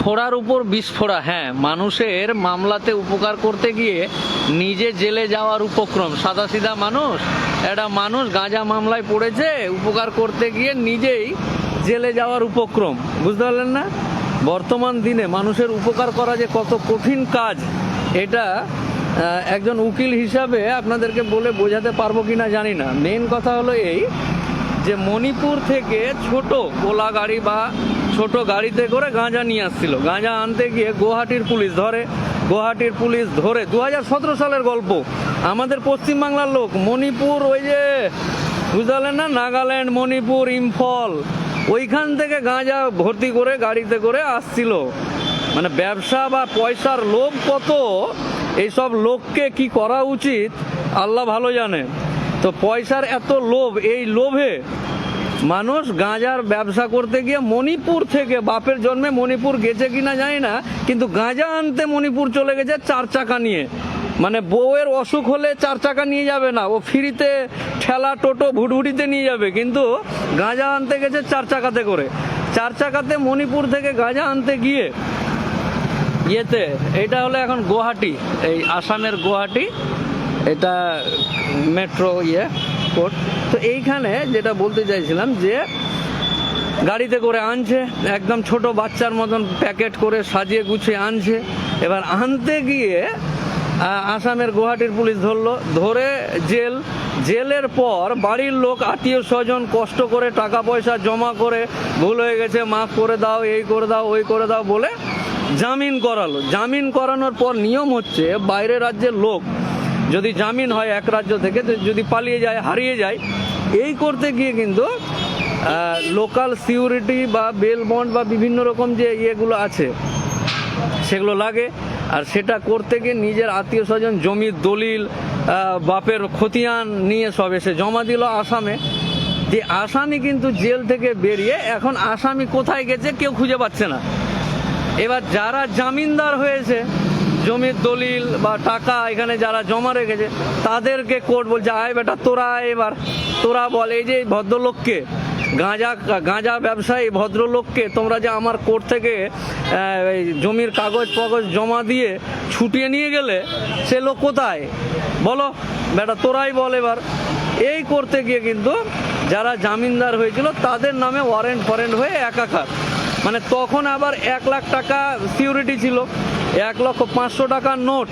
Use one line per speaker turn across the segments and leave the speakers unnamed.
ফোড়ার উপর বিস্ফোড়া হ্যাঁ মানুষের মামলাতে উপকার করতে গিয়ে নিজে জেলে যাওয়ার উপক্রম। সাদাসিধা মানুষ, একটা মানুষ গাঁজা মামলায় পড়েছে, উপকার করতে গিয়ে নিজেই জেলে যাওয়ার উপক্রম। বুঝতে পারলেন না? বর্তমান দিনে মানুষের উপকার করা যে কত কঠিন কাজ, এটা একজন উকিল হিসাবে আপনাদেরকে বলে বোঝাতে পারব কি না জানি না। মেন কথা হলো এই যে, মণিপুর থেকে ছোট কোলা গাড়ি বা ছোট গাড়িতে করে গাঁজা নিয়ে আসছিল। গাঁজা আনতে গিয়ে গুয়াহাটির পুলিশ ধরে, গুয়াহাটির পুলিশ ধরে। দু হাজার সতেরো সালের গল্প। আমাদের পশ্চিমবাংলার লোক, মণিপুর ওই যে বুঝতে না? নাগাল্যান্ড, মণিপুর, ইম্ফল, ওইখান থেকে গাঁজা ভর্তি করে গাড়িতে করে আসছিল। মানে ব্যবসা বা পয়সার লোভ কত? এইসব লোককে কি করা উচিত? আল্লাহ ভালো জানে। তো পয়সার এত লোভ, এই লোভে মানুষ গাঁজার ব্যবসা করতে গিয়ে মণিপুর থেকে বাপের জন্মে মণিপুর গেছে কিনা জানি না, কিন্তু গাঁজা আনতে মণিপুর চলে গেছে চার চাকা নিয়ে। মানে বউয়ের অসুখ হলে চার চাকা নিয়ে যাবে না, ও ফ্রিতে ঠেলা, টোটো, ভুটভুটিতে নিয়ে যাবে, কিন্তু গাঁজা আনতে গেছে চার চাকাতে করে। চার চাকাতে মণিপুর থেকে গাঁজা আনতে গিয়ে ইয়েতে, এটা হলো এখন গুয়াহাটি, এই আসামের গুয়াহাটি, এটা মেট্রো ইয়ে। কোর্ট তো এইখানে যেটা বলতে চাইছিলাম যে গাড়িতে করে আনছে, একদম ছোট বাচ্চার মতন প্যাকেট করে সাজিয়ে গুছিয়ে আনছে। এবার আনতে গিয়ে আসামের গুয়াহাটির পুলিশ ধরলো, ধরে জেল। জেলের পর বাড়ির লোক, আত্মীয় স্বজন কষ্ট করে টাকা পয়সা জমা করে, ভুল হয়ে গেছে, মাফ করে দাও, এই করে দাও, ওই করে দাও বলে জামিন করালো। জামিন করানোর পর নিয়ম হচ্ছে, বাইরের রাজ্যের লোক যদি জামিন হয় এক রাজ্য থেকে যদি পালিয়ে যায়, হারিয়ে যায়, এই করতে গিয়ে কিন্তু লোকাল সিউরিটি বা বেল বন্ড বা বিভিন্ন রকম যে ইয়েগুলো আছে, সেগুলো লাগে। আর সেটা করতে গিয়ে নিজের আত্মীয় স্বজন, জমির দলিল বাপের খতিয়ান নিয়ে সব এসে জমা দিল আসামে। যে আসামি কিন্তু জেল থেকে বেরিয়ে এখন আসামি কোথায় গেছে কেউ খুঁজে পাচ্ছে না। এবার যারা জামিনদার হয়েছে জমির দলিল বা টাকা এখানে যারা জমা রেখেছে, তাদেরকে কোর্ট বলছে, আয় বেটা, তোরা এবার। তোরা বল, এই যে ভদ্রলোককে, গাঁজা গাঁজা ব্যবসায়ী ভদ্রলোককে তোমরা যে আমার কোর্ট থেকে জমির কাগজ ফাগজ জমা দিয়ে ছুটিয়ে নিয়ে গেলে, সে লোক কোথায়? বলো, বেটা, তোরাই বল এবার। এই করতে গিয়ে কিন্তু যারা জামিনদার হয়েছিল, তাদের নামে ওয়ারেন্ট ফরেন্ট হয়ে একাকার। মানে তখন আবার এক লাখ টাকা সিকিউরিটি ছিল, এক লক্ষ পাঁচশো টাকার নোট,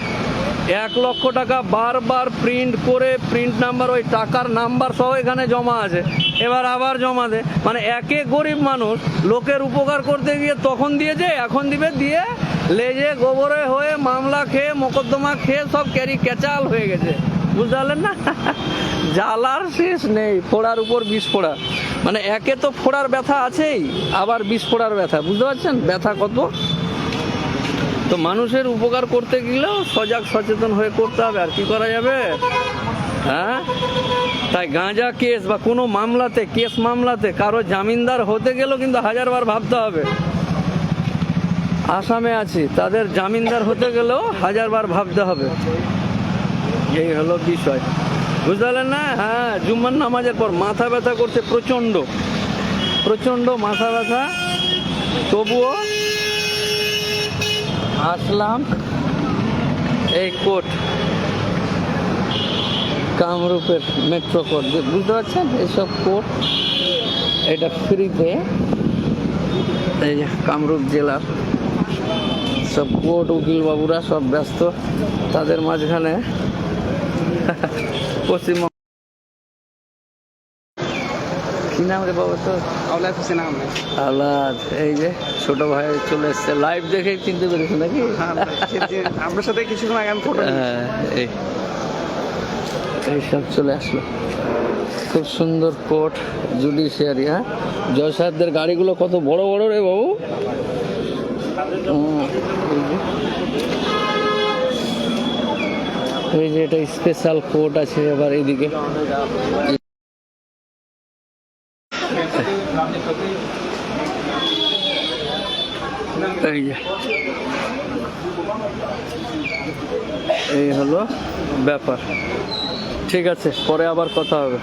এক লক্ষ টাকা বারবার প্রিন্ট করে প্রিন্ট নাম্বার, ওই টাকার নাম্বার সহ এখানে জমা আছে। এবার আবার জমা দে। মানে একে গরিব মানুষ লোকের উপকার করতে গিয়ে তখন দিয়েছে এখন দিবে দিয়ে লেজে গোবরে হয়ে মামলা খেয়ে, মোকদ্দমা খেয়ে সব ক্যারি ক্যাচাল হয়ে গেছে। বুঝতে পারলেন না? জ্বালার শেষ নেই, ফোড়ার উপর বিষ ফোড়া। মানে একে তো ফোড়ার ব্যথা আছেই, আবার বিষ ফোড়ার ব্যথা, বুঝতে পারছেন? ব্যথা কত? তো মানুষের উপকার করতে গেলেও সজাগ সচেতন হয়ে করতে হবে, আর কি করা যাবে? হ্যাঁ? তাই গাঁজা কেস বা কোনো মামলাতে, কেস মামলাতে কারও জামিনদার হতে গেলেও কিন্তু হাজারবার ভাবতে হবে। আসামে আছি, তাদের জামিনদার হতে গেলেও হাজারবার ভাবতে হবে। এই হলো বিষয়। বুঝতে পারলেন না? হ্যাঁ জুম্মার নামাজের পর মাথা ব্যথা করছে প্রচণ্ড। প্রচণ্ড মাথা ব্যথা। তবুও আসলাম এই কোর্ট কামরূপের মেট্রো কোর্ট বুঝতে পারছেন? এইসব কোর্ট এটা ফ্রিতে এই যে কামরূপ জেলার সব কোর্ট উকিল বাবুরা সব ব্যস্ত। তাদের মাঝখানে পশ্চিমবঙ্গ কি নাম রে বাবা তো
আওলাদ হোসেন আহমেদ
আহ্লাদ এই যে ছোট ভাই চলে এসছে লাইভ দেখেই চিনতে পেরেছ নাকি
আপনার সাথে কিছুক্ষণ আগে আমি ফটো
হ্যাঁ, এই এই সব চলে আসলো খুব সুন্দর কোর্ট জুডিশিয়ারি হ্যাঁ? জয় সাহেবদের গাড়িগুলো কত বড় বড় রে বাবু? এই যে। এটা স্পেশাল কোর্ট আছে এবার এইদিকে এই হলো ব্যাপার। ঠিক আছে, পরে আবার কথা হবে।